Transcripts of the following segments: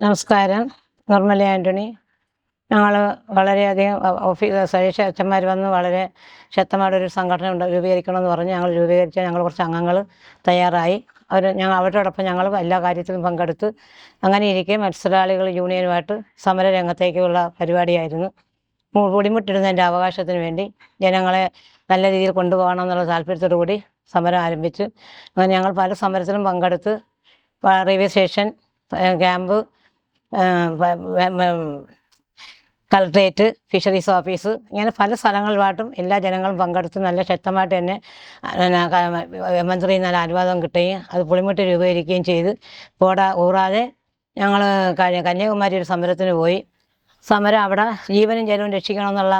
നമസ്കാരം. നിർമ്മല ആന്റണി ഞങ്ങൾ വളരെയധികം ഓഫീസ് സതീഷ് അച്ഛന്മാർ വന്ന് വളരെ ശക്തമായിട്ടൊരു സംഘടന ഉണ്ട് രൂപീകരിക്കണമെന്ന് പറഞ്ഞ് ഞങ്ങൾ രൂപീകരിച്ച ഞങ്ങൾ കുറച്ച് അംഗങ്ങൾ തയ്യാറായി. അവർ ഞങ്ങൾ അവരോടൊപ്പം ഞങ്ങൾ എല്ലാ കാര്യത്തിലും പങ്കെടുത്ത് അങ്ങനെ ഇരിക്കെ മത്സരാളികൾ യൂണിയനുമായിട്ട് സമര രംഗത്തേക്കുള്ള പരിപാടിയായിരുന്നു. പൊടിമുട്ടിടുന്നതിന്റെ അവകാശത്തിന് വേണ്ടി ജനങ്ങളെ നല്ല രീതിയിൽ കൊണ്ടുപോകണം എന്നുള്ള താല്പര്യത്തോടു കൂടി സമരം ആരംഭിച്ചു. അങ്ങനെ ഞങ്ങൾ പല സമരത്തിലും പങ്കെടുത്ത് railway station camp collectorate fisheries office ഇങ്ങനെ പല സ്ഥലങ്ങളിലായിട്ടും എല്ലാ ജനങ്ങളും പങ്കെടുത്ത് നല്ല ശക്തമായിട്ട് തന്നെ മന്ത്രി നല്ല മന്ത്രിയിൽ നിന്ന് അനുവാദം കിട്ടുകയും അത് പുളിമുട്ട് രൂപീകരിക്കുകയും ചെയ്ത് പോടാ കൂടാതെ ഞങ്ങൾ കന്യാകുമാരി ഒരു സമരത്തിന് പോയി. സമരം അവിടെ ജീവനും ജനവും രക്ഷിക്കണമെന്നുള്ള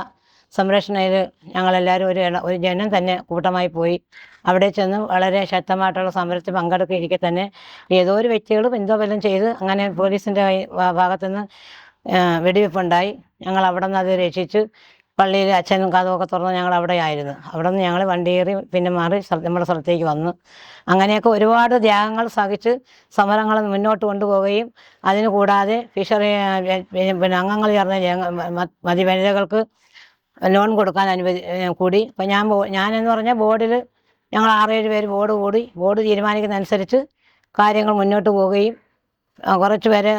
സംരക്ഷണയിൽ ഞങ്ങളെല്ലാവരും ഒരു ഒരു ജനം തന്നെ കൂട്ടമായി പോയി. അവിടെ ചെന്ന് വളരെ ശക്തമായിട്ടുള്ള സമരത്തിൽ പങ്കെടുക്കുകയിരിക്കെ തന്നെ ഏതോ ഒരു വ്യക്തികളും എന്തോ വല്ലതും ചെയ്ത് അങ്ങനെ പോലീസിന്റെ ഭാഗത്തുനിന്ന് വെടിവെപ്പുണ്ടായി. ഞങ്ങൾ അവിടെ നിന്ന് അത് രക്ഷിച്ച് പള്ളിയിൽ അച്ഛനും കഥമൊക്കെ തുറന്ന് ഞങ്ങൾ അവിടെ ആയിരുന്നു. അവിടെ നിന്ന് ഞങ്ങൾ വണ്ടി കയറി പിന്നെ മാറി നമ്മുടെ സ്ഥലത്തേക്ക് വന്നു. അങ്ങനെയൊക്കെ ഒരുപാട് ത്യാഗങ്ങൾ സഹിച്ച് സമരങ്ങൾ മുന്നോട്ട് കൊണ്ടുപോവുകയും അതിന് കൂടാതെ ഫിഷറി പിന്നെ അംഗങ്ങൾ ചേർന്ന മതി മതിവനിതകൾക്ക് ലോൺ കൊടുക്കാൻ അനുവദി കൂടി. അപ്പം ഞാൻ ഞാനെന്ന് പറഞ്ഞാൽ ബോർഡിൽ ഞങ്ങൾ ആറേഴ് പേര് ബോർഡ് കൂടി. ബോർഡ് തീരുമാനിക്കുന്ന അനുസരിച്ച് കാര്യങ്ങൾ മുന്നോട്ട് പോവുകയും കുറച്ച് പേരെ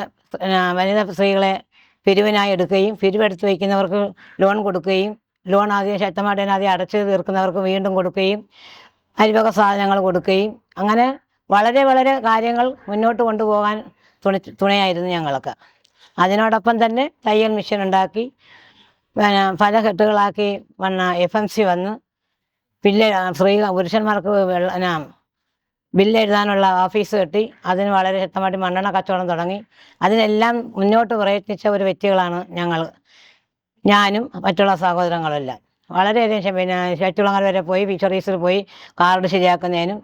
വനിതാ സ്ത്രീകളെ പിരിവിനായി എടുക്കുകയും പിരിവെടുത്ത് വയ്ക്കുന്നവർക്ക് ലോൺ കൊടുക്കുകയും ലോൺ ആദ്യം ശക്തമായിട്ട് ആദ്യം അടച്ചു തീർക്കുന്നവർക്ക് വീണ്ടും കൊടുക്കുകയും അരിവക സാധനങ്ങൾ കൊടുക്കുകയും അങ്ങനെ വളരെ വളരെ കാര്യങ്ങൾ മുന്നോട്ട് കൊണ്ടുപോകാൻ തുണി തുണയായിരുന്നു ഞങ്ങൾക്ക് അതിനോടൊപ്പം തന്നെ തയ്യൽ മെഷീൻ ഉണ്ടാക്കി. പിന്നെ പല കെട്ടുകളാക്കി വന്ന എഫ് എം സി വന്ന് ബില്ല് സ്ത്രീ പുരുഷന്മാർക്ക് വെള്ള ബില്ലെഴുതാനുള്ള ഓഫീസ് കെട്ടി. അതിന് വളരെ ശക്തമായിട്ട് മണ്ണെണ്ണ കച്ചവടം തുടങ്ങി. അതിനെല്ലാം മുന്നോട്ട് പ്രയത്നിച്ച ഒരു വ്യക്തികളാണ് ഞങ്ങൾ ഞാനും മറ്റുള്ള സഹോദരങ്ങളെല്ലാം. വളരെയധികം പിന്നെ ശറ്റുളങ്ങര വരെ പോയി ഫിഷറീസിൽ പോയി കാർഡ് ശരിയാക്കുന്നതിനും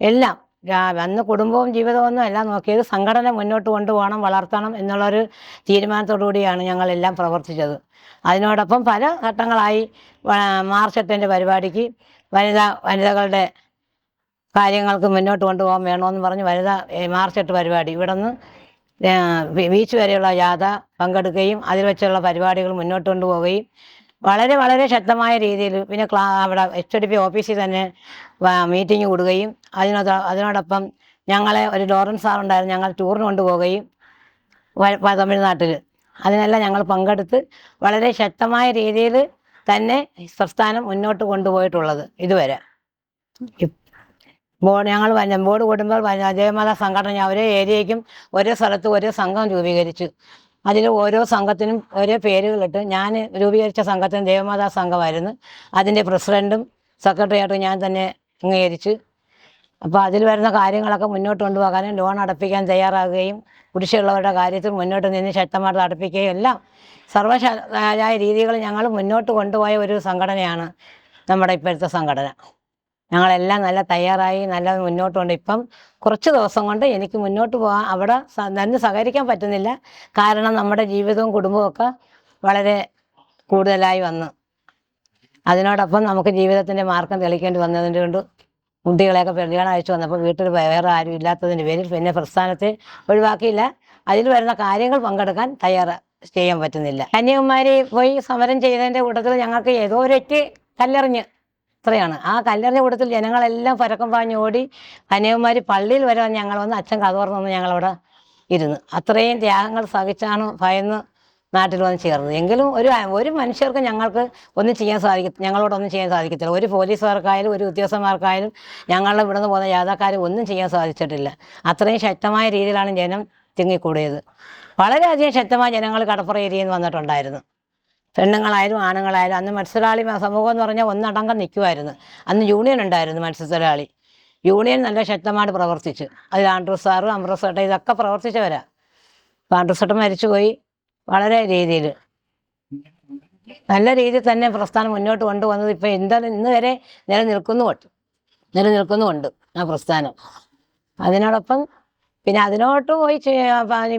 എല്ലാം അന്ന് കുടുംബവും ജീവിതവും എല്ലാം നോക്കിയത്. സംഘടന മുന്നോട്ട് കൊണ്ടുപോകണം വളർത്തണം എന്നുള്ളൊരു തീരുമാനത്തോടു കൂടിയാണ് ഞങ്ങളെല്ലാം പ്രവർത്തിച്ചത്. അതിനോടൊപ്പം പല ഘട്ടങ്ങളായി മാർച്ച് എട്ടിന്റെ പരിപാടിക്ക് വനിതാ വനിതകളുടെ കാര്യങ്ങൾക്ക് മുന്നോട്ട് കൊണ്ടുപോകാൻ വേണമെന്ന് പറഞ്ഞ് വനിതാ മാർച്ച് എട്ട് പരിപാടി. ഇവിടെ നിന്ന് ബീച്ച് വരെയുള്ള യാത്ര പങ്കെടുക്കുകയും അതിൽ വെച്ചുള്ള പരിപാടികൾ മുന്നോട്ട് കൊണ്ടുപോവുകയും വളരെ വളരെ ശക്തമായ രീതിയിൽ പിന്നെ ക്ലാ അവിടെ എച്ച് ഡി പി ഓഫീസിൽ തന്നെ മീറ്റിംഗ് കൂടുകയും അതിനകത്ത് അതിനോടൊപ്പം ഞങ്ങളെ ഒരു ലോറൻസ് സാർ ഉണ്ടായിരുന്നു ഞങ്ങൾ ടൂറിന് കൊണ്ടുപോവുകയും തമിഴ്നാട്ടിൽ. അതിനെല്ലാം ഞങ്ങൾ പങ്കെടുത്ത് വളരെ ശക്തമായ രീതിയിൽ തന്നെ സംസ്ഥാനം മുന്നോട്ട് കൊണ്ടുപോയിട്ടുള്ളത് ഇതുവരെ. ബോർഡ് ഞങ്ങൾ ബോർഡ് കൂടുമ്പോൾ ജയമാല സംഘടന ഒരേ ഏരിയയ്ക്കും ഒരേ സ്ഥലത്ത് ഒരേ സംഘം രൂപീകരിച്ചു. അതിൽ ഓരോ സംഘത്തിനും ഓരോ പേരുകളിട്ട് ഞാൻ രൂപീകരിച്ച സംഘത്തിന് ദേവമാതാ സംഘമായിരുന്നു. അതിന്റെ പ്രസിഡന്റും സെക്രട്ടറിയായിട്ടും ഞാൻ തന്നെ അംഗീകരിച്ച്. അപ്പോൾ അതിൽ വരുന്ന കാര്യങ്ങളൊക്കെ മുന്നോട്ട് കൊണ്ടുപോകാനും ലോൺ അടപ്പിക്കാൻ തയ്യാറാകുകയും കുടിശ്ശിയുള്ളവരുടെ കാര്യത്തിൽ മുന്നോട്ട് നിന്ന് ശക്തമായിട്ട് അടപ്പിക്കുകയും എല്ലാം സർവശായ രീതികൾ ഞങ്ങൾ മുന്നോട്ട് കൊണ്ടുപോയ ഒരു സംഘടനയാണ് നമ്മുടെ ഇപ്പോഴത്തെ സംഘടന. ഞങ്ങളെല്ലാം നല്ല തയ്യാറായി നല്ല മുന്നോട്ട് കൊണ്ട് ഇപ്പം കുറച്ച് ദിവസം കൊണ്ട് എനിക്ക് മുന്നോട്ട് പോകാൻ അവിടെ നിന്ന് സഹകരിക്കാൻ പറ്റുന്നില്ല. കാരണം നമ്മുടെ ജീവിതവും കുടുംബവും ഒക്കെ വളരെ കൂടുതലായി വന്നു. അതിനോടൊപ്പം നമുക്ക് ജീവിതത്തിന്റെ മാർഗം തെളിക്കേണ്ടി വന്നതിന്റെ കൊണ്ട് കുട്ടികളെയൊക്കെ പെരുകണം അയച്ചു വന്നപ്പോൾ വീട്ടിൽ വേറെ ആരും ഇല്ലാത്തതിന്റെ പേരിൽ പിന്നെ പ്രസ്ഥാനത്തെ ഒഴിവാക്കിയില്ല. അതിൽ വരുന്ന കാര്യങ്ങൾ പങ്കെടുക്കാൻ തയ്യാറ് ചെയ്യാൻ പറ്റുന്നില്ല. കന്യാകുമാരി പോയി സമരം ചെയ്തതിന്റെ കൂട്ടത്തിൽ ഞങ്ങൾക്ക് ഏതോ ഒരൊറ്റ കല്ലെറിഞ്ഞ് അത്രയാണ്. ആ കല്ലറിഞ്ഞ കൂട്ടത്തിൽ ജനങ്ങളെല്ലാം പരക്കം പാഞ്ഞ് ഓടി കന്യാകുമാരി പള്ളിയിൽ വരെ വന്ന് ഞങ്ങൾ വന്ന് അച്ഛൻ കഥ തുറന്നു ഞങ്ങളവിടെ ഇരുന്ന്. അത്രയും ത്യാഗങ്ങൾ സഹിച്ചാണ് ഭയന്ന് നാട്ടിൽ വന്ന് ചേർന്നത്. എങ്കിലും ഒരു ഒരു മനുഷ്യർക്ക് ഞങ്ങൾക്ക് ഒന്നും ചെയ്യാൻ സാധിക്കും ഞങ്ങളോടൊന്നും ചെയ്യാൻ സാധിക്കത്തില്ല. ഒരു പോലീസുകാർക്കായാലും ഒരു ഉദ്യോഗസ്ഥന്മാർക്കായാലും ഞങ്ങളുടെ ഇവിടെ നിന്ന് പോകുന്ന യാത്രക്കാർ ഒന്നും ചെയ്യാൻ സാധിച്ചിട്ടില്ല. അത്രയും ശക്തമായ രീതിയിലാണ് ജനം തിങ്ങിക്കൂടിയത്. വളരെയധികം ശക്തമായ ജനങ്ങൾ കടപ്പുറ ഏരിയയിൽ വന്നിട്ടുണ്ടായിരുന്നു. പെണ്ണുങ്ങളായാലും ആണുങ്ങളായാലും അന്ന് മത്സരാളി സമൂഹം എന്ന് പറഞ്ഞാൽ ഒന്നടങ്കം നിൽക്കുമായിരുന്നു. അന്ന് യൂണിയൻ ഉണ്ടായിരുന്നു മത്സ്യത്തൊഴിലാളി. യൂണിയൻ നല്ല ശക്തമായിട്ട് പ്രവർത്തിച്ചു. അതിൽ ആൻഡ്രൂസ് സാറും അമ്രസ് ചേട്ടൻ ഇതൊക്കെ പ്രവർത്തിച്ചവരാ. അപ്പം ആൻഡ്രൂസ് ചേട്ടൻ മരിച്ചുപോയി വളരെ രീതിയിൽ. നല്ല രീതിയിൽ തന്നെ പ്രസ്ഥാനം മുന്നോട്ട് കൊണ്ടുവന്നത് ഇപ്പം എന്തായാലും ഇന്ന് വരെ നിലനിൽക്കുന്നുമുണ്ട്. നിലനിൽക്കുന്നുമുണ്ട് ആ പ്രസ്ഥാനം. അതിനോടൊപ്പം പിന്നെ അതിനോട്ട് പോയി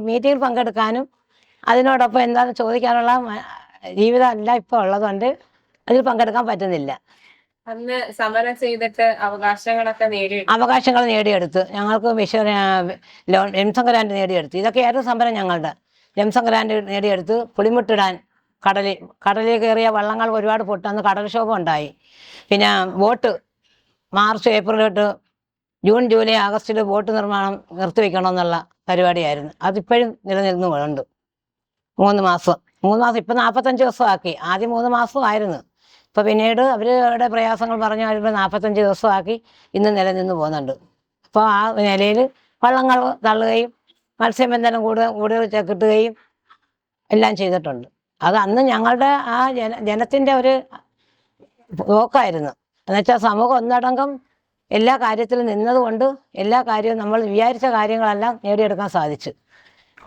മീറ്റിങ്ങിൽ പങ്കെടുക്കാനും അതിനോടൊപ്പം എന്താണെന്ന് ചോദിക്കാനുള്ള മ- ജീവിതം അല്ല ഇപ്പോൾ ഉള്ളതുകൊണ്ട് അതിൽ പങ്കെടുക്കാൻ പറ്റുന്നില്ല. അന്ന് സമരം ചെയ്തിട്ട് അവകാശങ്ങളൊക്കെ നേടി അവകാശങ്ങൾ നേടിയെടുത്ത്. ഞങ്ങൾക്ക് വിശ്വ ലോൺ എംസം ഗ്രാൻഡ് ഇതൊക്കെ ഇതൊക്കെയായിരുന്നു സമരം ഞങ്ങളുടെ. എംസം ഗ്രാൻഡ് നേടിയെടുത്ത്. പുളിമുട്ടിടാൻ കടലിൽ കടലിൽ കയറിയ വള്ളങ്ങൾ ഒരുപാട് പൊട്ടന്ന് കടൽക്ഷോഭം ഉണ്ടായി. പിന്നെ ബോട്ട് മാർച്ച് ഏപ്രിൽ തൊട്ട് ജൂൺ ജൂലൈ ആഗസ്റ്റിൽ ബോട്ട് നിർമ്മാണം നിർത്തിവെക്കണമെന്നുള്ള പരിപാടിയായിരുന്നു. അതിപ്പോഴും നിലനിൽക്കുന്നുണ്ട് മൂന്ന് മാസം. മൂന്ന് മാസം ഇപ്പം നാൽപ്പത്തഞ്ച് ദിവസമാക്കി. ആദ്യം മൂന്ന് മാസമായിരുന്നു. ഇപ്പം പിന്നീട് അവരുടെ പ്രയാസങ്ങൾ പറഞ്ഞു അവരിപ്പോൾ നാൽപ്പത്തഞ്ച് ദിവസമാക്കി ഇന്ന് നിലനിന്ന് പോകുന്നുണ്ട്. അപ്പോൾ ആ നിലയിൽ വള്ളങ്ങൾ തള്ളുകയും മത്സ്യബന്ധനം കൂടുതൽ കൂടുതൽ കിട്ടുകയും എല്ലാം ചെയ്തിട്ടുണ്ട്. അത് അന്ന് ഞങ്ങളുടെ ആ ജന ജനത്തിന്റെ ഒരു പോക്കായിരുന്നു എന്നുവെച്ചാൽ സമൂഹം ഒന്നടങ്കം എല്ലാ കാര്യത്തിലും നിന്നതുകൊണ്ട് എല്ലാ കാര്യവും നമ്മൾ വിചാരിച്ച കാര്യങ്ങളെല്ലാം നേടിയെടുക്കാൻ സാധിച്ചു.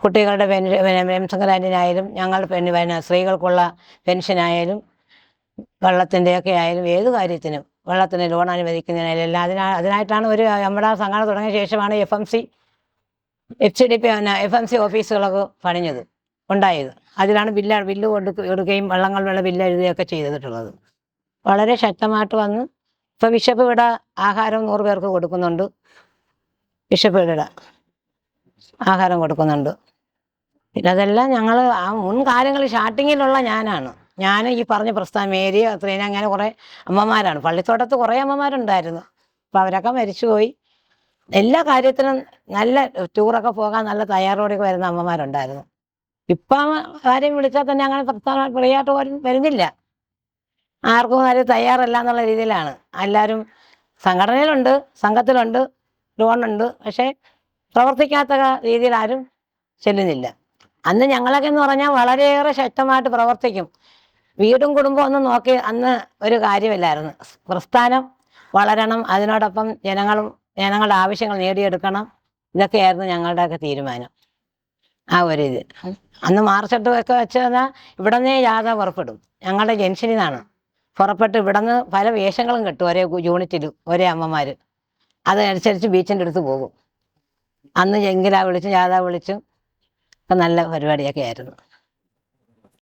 കുട്ടികളുടെ പെൻഷൻഗ്രാൻഡിനായാലും ഞങ്ങൾ പിന്നെ പിന്നെ സ്ത്രീകൾക്കുള്ള പെൻഷനായാലും വെള്ളത്തിന്റെയൊക്കെ ആയാലും ഏത് കാര്യത്തിനും വെള്ളത്തിന് ലോൺ അനുവദിക്കുന്നതിനായാലും എല്ലാം അതിനാ അതിനായിട്ടാണ് ഒരു നമ്മുടെ സംഘടന തുടങ്ങിയ ശേഷമാണ് F M C C D P F M C ഓഫീസുകളൊക്കെ പണിഞ്ഞത് ഉണ്ടായത്. അതിലാണ് ബില്ല് ബില്ല് കൊടുക്ക എടുക്കുകയും വള്ളങ്ങളുടെ ബില്ല് എഴുതുകയൊക്കെ ചെയ്തിട്ടുള്ളത്. വളരെ ശക്തമായിട്ട് വന്ന് ഇപ്പം ബിഷപ്പ് ഇവിടെ ആഹാരം നൂറ് പേർക്ക് കൊടുക്കുന്നുണ്ട്. ബിഷപ്പ് ഇവിടെ ആഹാരം കൊടുക്കുന്നുണ്ട്. പിന്നെ അതെല്ലാം ഞങ്ങൾ ആ മുൻ കാലങ്ങളിൽ സ്റ്റാർട്ടിങ്ങിലുള്ള ഞാനാണ്. ഞാൻ ഈ പറഞ്ഞ പ്രസ്ഥാനം ഏരിയ അത്രയും അങ്ങനെ കുറേ അമ്മമാരാണ്. പള്ളിത്തോട്ടത്ത് കുറേ അമ്മമാരുണ്ടായിരുന്നു. അപ്പോൾ അവരൊക്കെ മരിച്ചുപോയി. എല്ലാ കാര്യത്തിനും നല്ല ടൂറൊക്കെ പോകാൻ നല്ല തയ്യാറോടെയൊക്കെ വരുന്ന അമ്മമാരുണ്ടായിരുന്നു. ഇപ്പം ആരെയും വിളിച്ചാൽ തന്നെ അങ്ങനെ പ്രസ്ഥാനം ഫ്രീയായിട്ട് വരുന്നില്ല. ആർക്കും ആരും തയ്യാറല്ല എന്നുള്ള രീതിയിലാണ്. എല്ലാവരും സംഘടനയിലുണ്ട് സംഘത്തിലുണ്ട് ലോണുണ്ട് പക്ഷേ പ്രവർത്തിക്കാത്ത രീതിയിൽ ആരും ചെല്ലുന്നില്ല. അന്ന് ഞങ്ങളൊക്കെ എന്ന് പറഞ്ഞാൽ വളരെയേറെ ശക്തമായിട്ട് പ്രവർത്തിക്കും. വീടും കുടുംബവും ഒന്നും നോക്കി അന്ന് ഒരു കാര്യമില്ലായിരുന്നു. പ്രസ്ഥാനം വളരണം അതിനോടൊപ്പം ജനങ്ങളും ജനങ്ങളുടെ ആവശ്യങ്ങൾ നേടിയെടുക്കണം ഇതൊക്കെയായിരുന്നു ഞങ്ങളുടെയൊക്കെ തീരുമാനം. ആ ഒരു ഇത്. അന്ന് മാർച്ചെട്ട് ഒക്കെ വെച്ച് തന്നാൽ ഇവിടെ നിന്നേ യാത്ര പുറപ്പെടും. ഞങ്ങളുടെ ജംഗ്ഷനിൽ നിന്നാണ്. പുറപ്പെട്ട് ഇവിടെ നിന്ന് പല വേഷങ്ങളും കിട്ടും ഒരേ യൂണിറ്റിലും ഒരേ അമ്മമാർ അതനുസരിച്ച് ബീച്ചിന്റെ അടുത്ത് പോകും. അന്ന് ജംഗില വിളിച്ചും ജാഥ വിളിച്ചും ഒക്കെ നല്ല പരിപാടിയൊക്കെ ആയിരുന്നു.